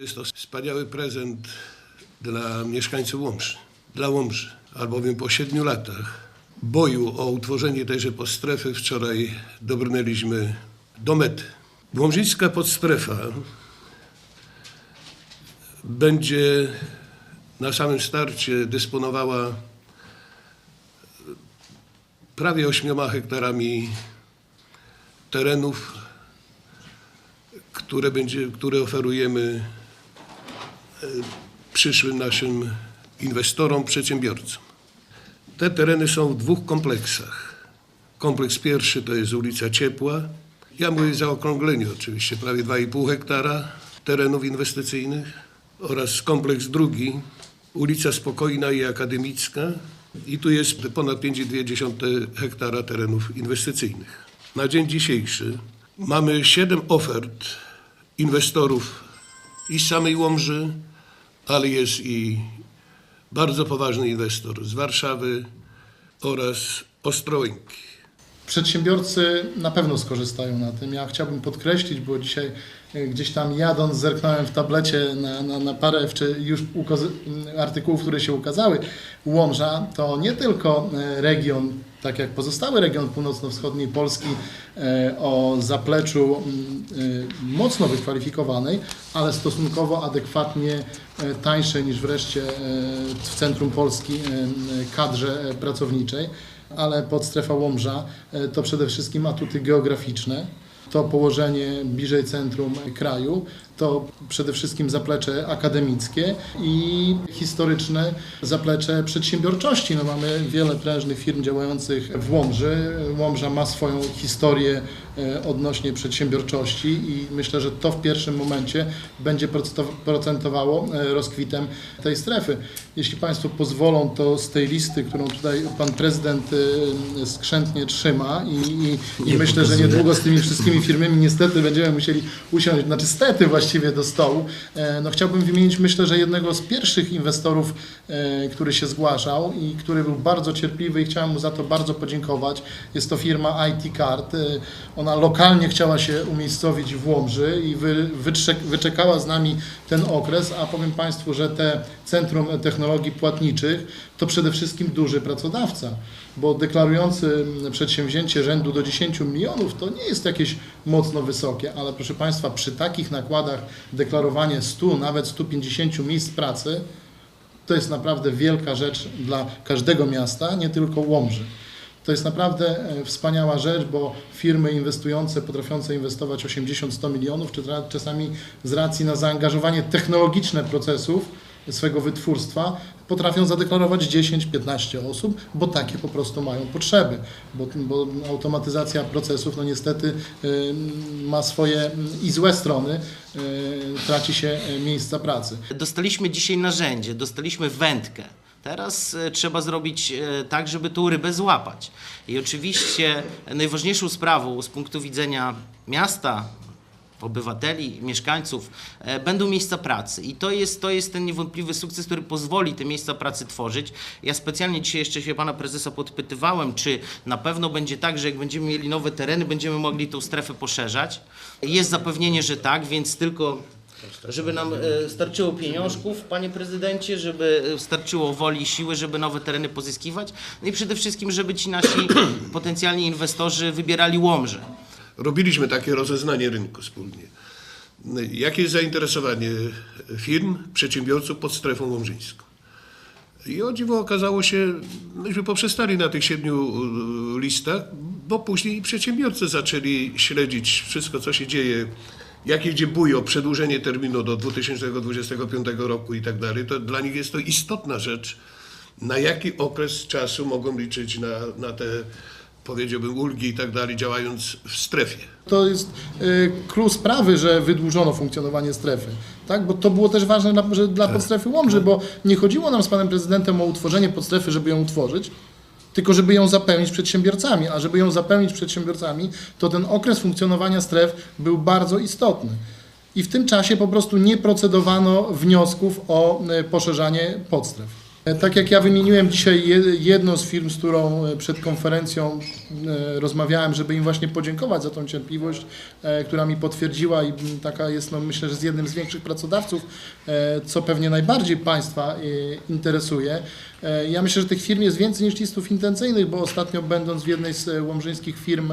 Jest to wspaniały prezent dla mieszkańców Łomży, dla Łomży, albowiem po siedmiu latach boju o utworzenie tejże podstrefy wczoraj dobrnęliśmy do mety. Łomżyńska podstrefa będzie na samym starcie dysponowała prawie 8 hektarami terenów, które, będzie, które oferujemy przyszłym naszym inwestorom, przedsiębiorcom. Te tereny są w dwóch kompleksach. Kompleks pierwszy to jest ulica Ciepła. Ja mówię zaokrąglenie oczywiście, prawie 2,5 hektara terenów inwestycyjnych oraz kompleks drugi, ulica Spokojna i Akademicka. I tu jest ponad 5,2 hektara terenów inwestycyjnych. Na dzień dzisiejszy mamy 7 ofert inwestorów i z samej Łomży, ale jest i bardzo poważny inwestor z Warszawy oraz Ostrołęki. Przedsiębiorcy na pewno skorzystają na tym. Ja chciałbym podkreślić, bo dzisiaj e, gdzieś tam jadąc zerknąłem w tablecie na, na, na parę czy już ukazy- artykułów, które się ukazały. Łomża to nie tylko e, region, tak jak pozostały region północno-wschodniej Polski e, o zapleczu mm, mocno wykwalifikowanej, ale stosunkowo adekwatnie e, tańsze niż wreszcie w centrum Polski kadrze pracowniczej ale podstrefa Łomża e, to przede wszystkim atuty geograficzne, to położenie bliżej centrum kraju, to przede wszystkim zaplecze akademickie i historyczne zaplecze przedsiębiorczości. No mamy wiele prężnych firm działających w Łomży. Łomża ma swoją historię e, odnośnie przedsiębiorczości i myślę, że to w pierwszym momencie będzie procentow- procentowało e, rozkwitem tej strefy. Jeśli Państwo pozwolą, to z tej listy, którą tutaj Pan Prezydent e, skrzętnie trzyma i, i, i myślę, że niedługo z tymi wszystkimi firmami niestety będziemy musieli usiąść, znaczy stety właściwie do stołu. E, No chciałbym wymienić, myślę, że jednego z pierwszych inwestorów, e, który się zgłaszał i który był bardzo cierpliwy i chciałem mu za to bardzo podziękować. Jest to firma IT Card. E, Ona lokalnie chciała się umiejscowić w Łomży i wyczekała z nami ten okres, a powiem Państwu, że te Centrum Technologii Płatniczych to przede wszystkim duży pracodawca, bo deklarujący przedsięwzięcie rzędu do 10 milionów to nie jest jakieś mocno wysokie, ale proszę Państwa, przy takich nakładach deklarowanie 100, nawet 150 miejsc pracy to jest naprawdę wielka rzecz dla każdego miasta, nie tylko Łomży. To jest naprawdę e, wspaniała rzecz, bo firmy inwestujące, potrafiące inwestować 80-100 milionów, czy czasami z racji na zaangażowanie technologiczne procesów swego wytwórstwa, potrafią zadeklarować 10-15 osób, bo takie po prostu mają potrzeby. Bo, bo automatyzacja procesów, no niestety y, ma swoje mm, i złe strony, y, traci się y, miejsca pracy. Dostaliśmy dzisiaj narzędzie, dostaliśmy wędkę. Teraz trzeba zrobić tak, żeby tą rybę złapać. I oczywiście najważniejszą sprawą z punktu widzenia miasta, obywateli, mieszkańców, e, będą miejsca pracy. I to jest, to jest ten niewątpliwy sukces, który pozwoli te miejsca pracy tworzyć. Ja specjalnie dzisiaj jeszcze się pana prezesa podpytywałem, czy na pewno będzie tak, że jak będziemy mieli nowe tereny, będziemy mogli tą strefę poszerzać. Jest zapewnienie, że tak, więc tylko żeby nam e, starczyło pieniążków, panie prezydencie, żeby e, starczyło woli i siły, żeby nowe tereny pozyskiwać. No i przede wszystkim, żeby ci nasi potencjalni inwestorzy wybierali Łomże. Robiliśmy takie rozeznanie rynku wspólnie. Jakie jest zainteresowanie firm, przedsiębiorców pod strefą łomżyńską? I o dziwo okazało się, myśmy poprzestali na tych siedmiu y, listach, bo później przedsiębiorcy zaczęli śledzić wszystko, co się dzieje, jakie gdzie bujo, przedłużenie terminu do 2025 roku i tak dalej. To dla nich jest to istotna rzecz, na jaki okres czasu mogą liczyć na, na te, powiedziałbym, ulgi i tak dalej, działając w strefie. To jest y, clue sprawy, że wydłużono funkcjonowanie strefy. Tak? Bo to było też ważne dla, że dla podstrefy Łomży, bo nie chodziło nam z panem prezydentem o utworzenie podstrefy, żeby ją utworzyć, tylko żeby ją zapełnić przedsiębiorcami. A żeby ją zapełnić przedsiębiorcami, to ten okres funkcjonowania stref był bardzo istotny. I w tym czasie po prostu nie procedowano wniosków o y, poszerzanie podstref. E, Tak jak ja wymieniłem dzisiaj je- jedną z firm, z którą e, przed konferencją e, rozmawiałem, żeby im właśnie podziękować za tą cierpliwość, która mi potwierdziła i taka jest, no, myślę, że z jednym z większych pracodawców, co pewnie najbardziej Państwa interesuje. Ja myślę, że tych firm jest więcej niż listów intencyjnych, bo ostatnio będąc w jednej z łomżyńskich firm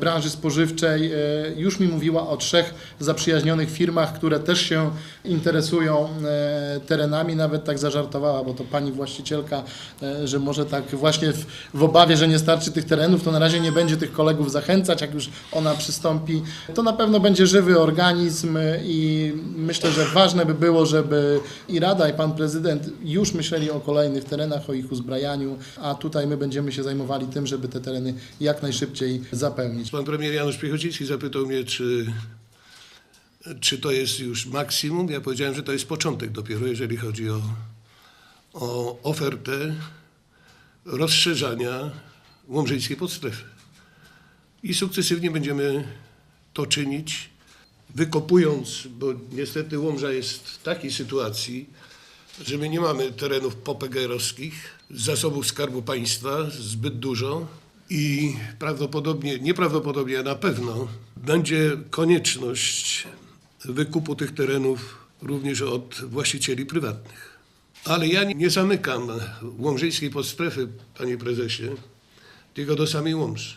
branży spożywczej e, już mi mówiła o trzech zaprzyjaźnionych firmach, które też się interesują e, terenami, nawet tak zażartowała, bo to pani właścicielka, e, że może tak właśnie w, w obawie, że nie starczy tych terenów, to na razie nie będzie tych kolegów zachęcać, jak już ona przystąpi. To na pewno będzie żywy organizm e, i myślę, że ważne by było, żeby i Rada, i Pan Prezydent już myśleli o kolejnych terenach, o ich uzbrajaniu, a tutaj my będziemy się zajmowali tym, żeby te tereny jak najszybciej zapełnić. Pan premier Janusz Piechociński zapytał mnie, czy, czy to jest już maksimum. Ja powiedziałem, że to jest początek dopiero, jeżeli chodzi o, o ofertę rozszerzania łomżyńskiej podstrefy. I sukcesywnie będziemy to czynić, wykopując, bo niestety Łomża jest w takiej sytuacji, że my nie mamy terenów popegerowskich, zasobów Skarbu Państwa zbyt dużo i prawdopodobnie, nieprawdopodobnie, a na pewno będzie konieczność wykupu tych terenów również od właścicieli prywatnych. Ale ja nie zamykam łomżyńskiej podstrefy, panie prezesie, tylko do samej Łomży.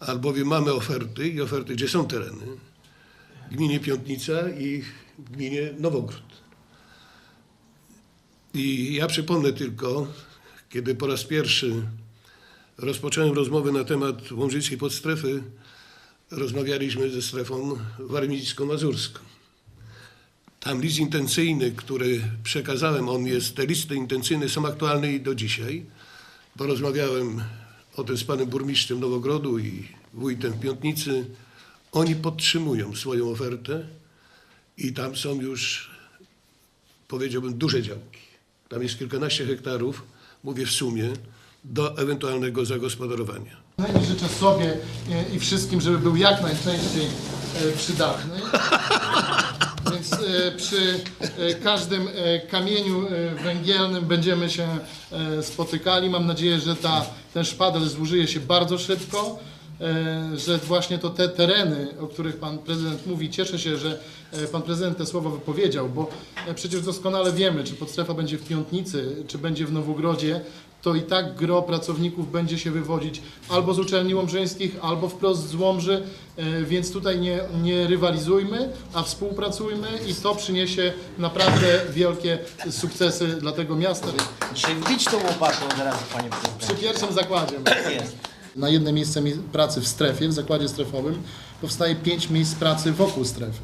Albowiem mamy oferty i oferty, gdzie są tereny, w gminie Piątnica i w gminie Nowogród. I ja przypomnę tylko, kiedy po raz pierwszy rozpocząłem rozmowy na temat łomżyckiej podstrefy, rozmawialiśmy ze strefą warmińsko-mazurską. Tam list intencyjny, który przekazałem, on jest, te listy intencyjne są aktualne i do dzisiaj, bo rozmawiałem o tym z panem burmistrzem Nowogrodu i wójtem Piątnicy. Oni podtrzymują swoją ofertę i tam są już, powiedziałbym, duże działki. Tam jest kilkanaście hektarów, mówię w sumie, do ewentualnego zagospodarowania. No i życzę sobie e, i wszystkim, żeby był jak najczęściej e, przydatny. Więc e, przy każdym kamieniu węgielnym będziemy się spotykali. Mam nadzieję, że ta, ten szpadel zużyje się bardzo szybko, że właśnie to te tereny, o których Pan Prezydent mówi, cieszę się, że Pan Prezydent te słowa wypowiedział, bo e, przecież doskonale wiemy, czy podstrefa będzie w Piątnicy, czy będzie w Nowogrodzie, to i tak gro pracowników będzie się wywodzić albo z uczelni łomżyńskich, albo wprost z Łomży, e, więc tutaj nie, nie rywalizujmy, a współpracujmy i to przyniesie naprawdę wielkie sukcesy dla tego miasta. Dzisiaj wbić tą łopatą od razu, panie Przy prezydencie. pierwszym zakładzie. Jest. Na jedno miejsce mi- pracy w strefie, w zakładzie strefowym, powstaje pięć miejsc pracy wokół strefy.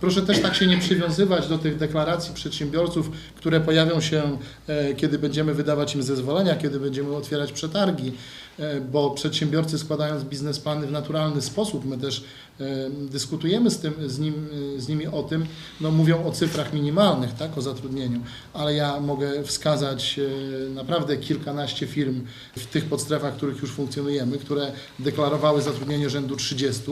Proszę też tak się nie przywiązywać do tych deklaracji przedsiębiorców, które pojawią się, e, kiedy będziemy wydawać im zezwolenia, kiedy będziemy otwierać przetargi, e, bo przedsiębiorcy składając biznesplany w naturalny sposób, my też e, dyskutujemy z, tym, z, nim, z nimi o tym, no mówią o cyfrach minimalnych, tak, o zatrudnieniu, ale ja mogę wskazać naprawdę kilkanaście firm w tych podstrefach, w których już funkcjonujemy, które deklarowały zatrudnienie rzędu 30,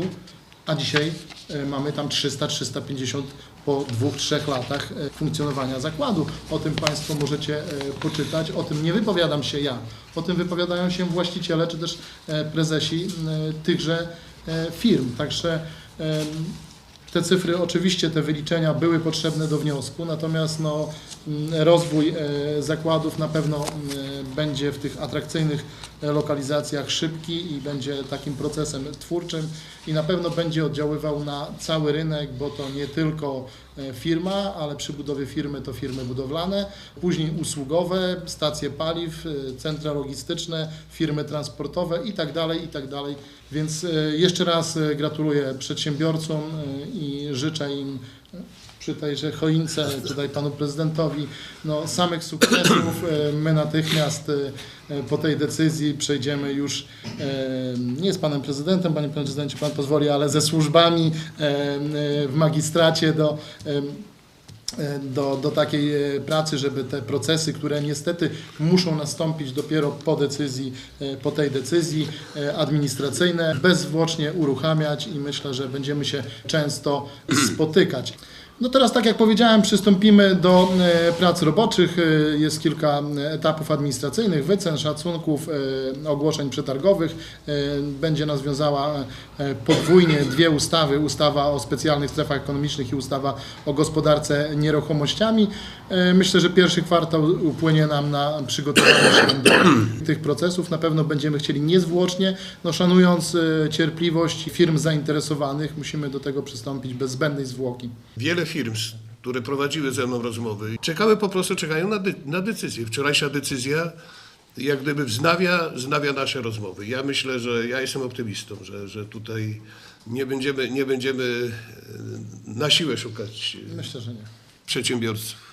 a dzisiaj e, mamy tam 300-350 po dwóch, trzech latach e, funkcjonowania zakładu. O tym Państwo możecie e, poczytać, o tym nie wypowiadam się ja, o tym wypowiadają się właściciele czy też prezesi tychże firm. Także te cyfry, oczywiście te wyliczenia były potrzebne do wniosku, natomiast no, mm, rozwój e, zakładów na pewno mm, będzie w tych atrakcyjnych e, lokalizacjach szybki i będzie takim procesem twórczym i na pewno będzie oddziaływał na cały rynek, bo to nie tylko e, firma, ale przy budowie firmy to firmy budowlane, później usługowe, stacje paliw, centra logistyczne, firmy transportowe i tak Więc e, jeszcze raz e, gratuluję przedsiębiorcom e, i życzę im przy tejże choince, tutaj panu prezydentowi, no, samych sukcesów. My natychmiast po tej decyzji przejdziemy już nie z panem prezydentem, panie prezydencie, pan pozwoli, ale ze służbami w magistracie do do, do takiej e, pracy, żeby te procesy, które niestety muszą nastąpić dopiero po decyzji, e, po tej decyzji e, administracyjne, bezzwłocznie uruchamiać i myślę, że będziemy się często spotykać. No teraz, tak jak powiedziałem, przystąpimy do e, prac roboczych. E, Jest kilka e, etapów administracyjnych, wycen, szacunków, ogłoszeń przetargowych. Będzie nas wiązała podwójnie dwie ustawy. Ustawa o specjalnych strefach ekonomicznych i ustawa o gospodarce nieruchomościami. Myślę, że pierwszy kwartał upłynie nam na przygotowanie się do tych procesów. Na pewno będziemy chcieli niezwłocznie, no szanując cierpliwość firm zainteresowanych, musimy do tego przystąpić bez zbędnej zwłoki. Wiele firm, które prowadziły ze mną rozmowy, czekały po prostu, czekają na, dy, na decyzję. Wczorajsza decyzja jak gdyby wznawia, wznawia nasze rozmowy. Ja myślę, że ja jestem optymistą, że, że tutaj nie będziemy, nie będziemy e, na siłę szukać e, Myślę, przedsiębiorców.